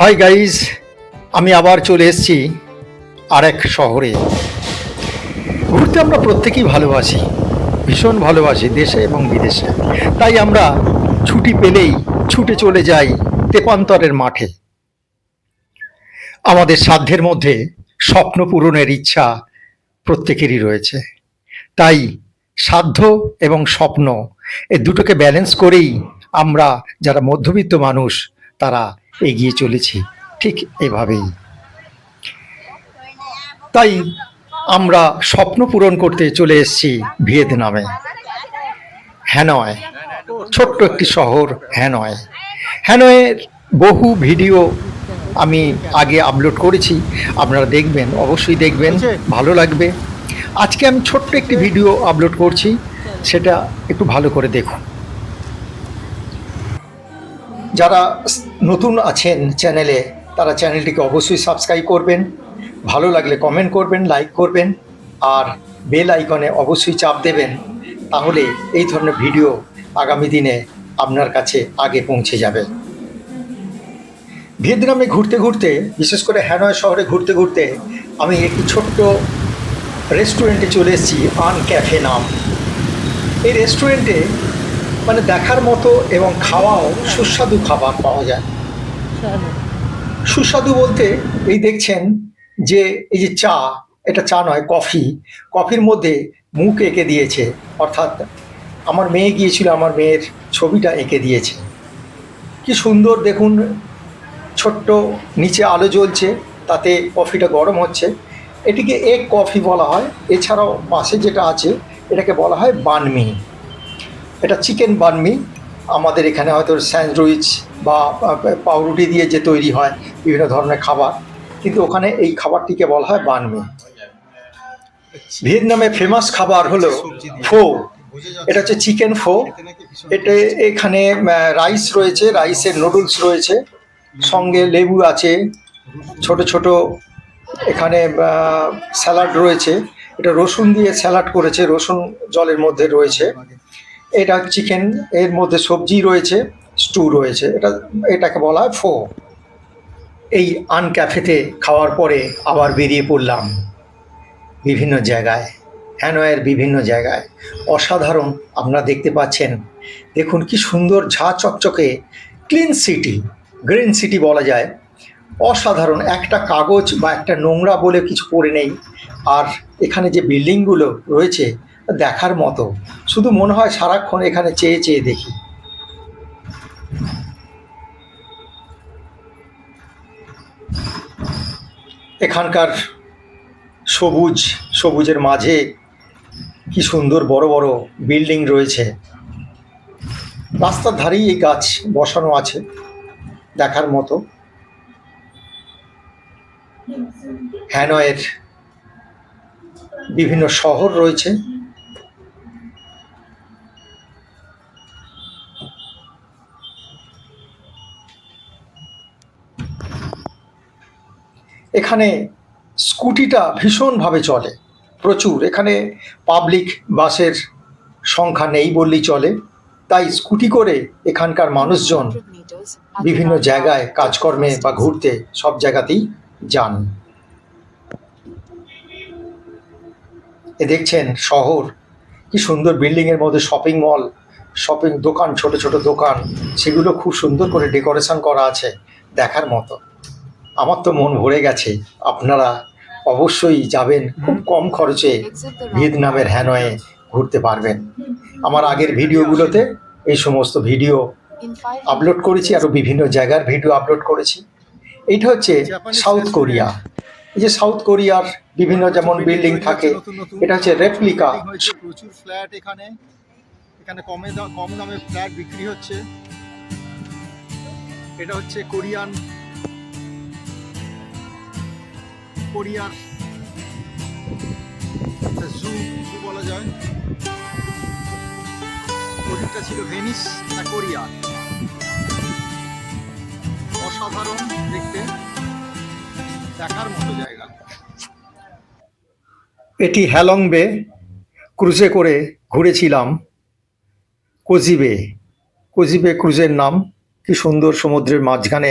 Hi guys আমি আবার চলে এসেছি এক শহরে। ঘুরতে আমরা প্রত্যেকেই ভালোবাসি, ভীষণ ভালোবাসি দেশে এবং বিদেশে। তাই আমরা ছুটি পেলেই ছুটে চলে যাই তেপান্তরের মাঠে। আমাদের সাধ্যের মধ্যে স্বপ্ন পূরণের ইচ্ছা প্রত্যেকেরই রয়েছে। তাই সাধ্য এবং স্বপ্ন এ দুটোকে ব্যালেন্স করেই আমরা যারা মধ্যবিত্ত মানুষ, তারা এগিয়ে চলেছি ঠিক এভাবেই। তাই আমরা স্বপ্ন পূরণ করতে চলে এসেছি ভিয়েতনামে। হ্যানয় ছোট্ট একটি শহর হ্যানয়। হ্যানয়ের বহু ভিডিও আমি আগে আপলোড করেছি আপনারা দেখবেন অবশ্যই দেখবেন ভালো লাগবে। আজকে আমি ছোট্ট একটি ভিডিও আপলোড করছি সেটা একটু ভালো করে দেখুন। যারা নতুন আছেন চ্যানেলে, তারা চ্যানেলটিকে অবশ্যই সাবস্ক্রাইব করবেন। ভালো লাগলে কমেন্ট করবেন, লাইক করবেন, আর বেল আইকনে অবশ্যই চাপ দেবেন, তাহলে এই ধরনের ভিডিও আগামী দিনে আপনার কাছে আগে পৌঁছে যাবে। ভিয়েতনামে ঘুরতে ঘুরতে, বিশেষ করে হ্যানয় শহরে ঘুরতে ঘুরতে, আমি একটি ছোট্ট রেস্টুরেন্টে চলে এসেছি, আন ক্যাফে নাম। এই রেস্টুরেন্টে মানে দেখার মতো এবং খাওয়াও সুস্বাদু খাবার পাওয়া যায়। সুস্বাদু। বলতে এই দেখছেন যে এই যে চা এটা চা নয় কফি। কফির মধ্যে মুখ এঁকে দিয়েছে। অর্থাৎ আমার মেয়ে গিয়েছিল আমার মেয়ের ছবিটা এঁকে দিয়েছে। কি সুন্দর দেখুন ছোট্ট নিচে আলো জ্বলছে তাতে কফিটা গরম হচ্ছে। এটিকে এক কফি বলা হয়। এছাড়াও পাশে যেটা আছে এটাকে বলা হয় বানমি। এটা চিকেন বানমি আমাদের এখানে হয়তো স্যান্ডউইচ বা পাউরুটি দিয়ে যে তৈরি হয়, বিভিন্ন ধরনের খাবার। কিন্তু ওখানে এই খাবারটিকে বলা হয় বানমি ভিয়েতনামে ফেমাস খাবার হলো ফো এটা হচ্ছে চিকেন ফো এটা এখানে রাইস রয়েছে রাইসের নুডলস রয়েছে। সঙ্গে লেবু আছে। ছোট ছোট এখানে স্যালাড রয়েছে। এটা রসুন দিয়ে স্যালাড করেছে, রসুন জলের মধ্যে রয়েছে। এটা চিকেন এর মধ্যে সবজি রয়েছে স্টু রয়েছে, এটা, এটাকে বলা হয় ফো এই আন ক্যাফেতে খাওয়ার পরে আবার বেরিয়ে পড়লাম বিভিন্ন জায়গায়, হ্যানয়ের বিভিন্ন জায়গায়। অসাধারণ আপনারা দেখতে পাচ্ছেন। দেখুন কি সুন্দর ঝা চকচকে ক্লিন সিটি গ্রিন সিটি বলা যায়। অসাধারণ, একটা কাগজ বা একটা নোংরা বলে কিছু পড়ে নেই। আর এখানে যে বিল্ডিংগুলো রয়েছে দেখার মতো। শুধু মনে হয় সারাক্ষণ এখানে চেয়ে চেয়ে দেখি। এখানকার সবুজ, সবুজের মাঝে কি সুন্দর বড় বড় বিল্ডিং রয়েছে। রাস্তার ধারেই এই গাছ বসানো আছে দেখার মতো। হ্যানয়ের বিভিন্ন শহর রয়েছে। এখানে স্কুটিটা ভীষণভাবে চলে, প্রচুর। এখানে পাবলিক বাসের সংখ্যা নেই বললেই চলে। তাই স্কুটি করে এখানকার মানুষজন বিভিন্ন জায়গায় কাজকর্মে বা ঘুরতে সব জায়গাতেই যান। এ দেখছেন শহর, কি সুন্দর বিল্ডিংয়ের মধ্যে শপিং মল শপিং দোকান, ছোট ছোট দোকান, সেগুলো খুব সুন্দর করে ডেকোরেশন করা আছে দেখার মতো। আমার তো মন ভরে গেছে। আপনারা অবশ্যই যাবেন খুব কম খরচে ভিয়েতনামের হ্যানয়ে ঘুরতে পারবেন। আমার আগের ভিডিওগুলোতে এই সমস্ত ভিডিও আপলোড করেছি আরও বিভিন্ন জায়গার ভিডিও আপলোড করেছি। এইটা হচ্ছে সাউথ কোরিয়া এই যে সাউথ কোরিয়ার বিভিন্ন যেমন বিল্ডিং থাকে এটা হচ্ছে রেপ্লিকা প্রচুর ফ্ল্যাট এখানে। এখানে কমে দাম কম দামে ফ্ল্যাট বিক্রি হচ্ছে। এটা হচ্ছে কোরিয়ান কোরিয়ার জু বলা যায়? ছিল ভেনিস অসাধারণ দেখতে, দেখার মতো জায়গা। এটি হ্যালং বে ক্রুজে করে ঘুরেছিলাম, কোজিবে। কোজিবে ক্রুজের নাম, কি সুন্দর সমুদ্রের মাঝখানে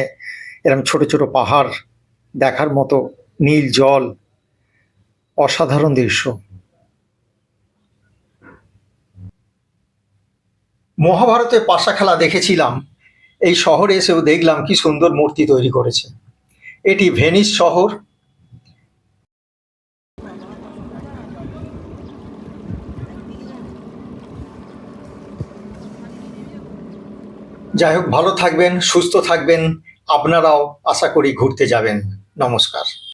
এরকম ছোট ছোট পাহাড় দেখার মতো নীল জল, অসাধারণ দৃশ্য। মহাভারতে পাশা খেলা দেখেছিলাম। এই শহরে এসেও দেখলাম কি সুন্দর মূর্তি তৈরি করেছে। এটি ভেনিস শহর। যাই হোক, ভালো থাকবেন, সুস্থ থাকবেন। আপনারাও আশা করি ঘুরতে যাবেন। নমস্কার।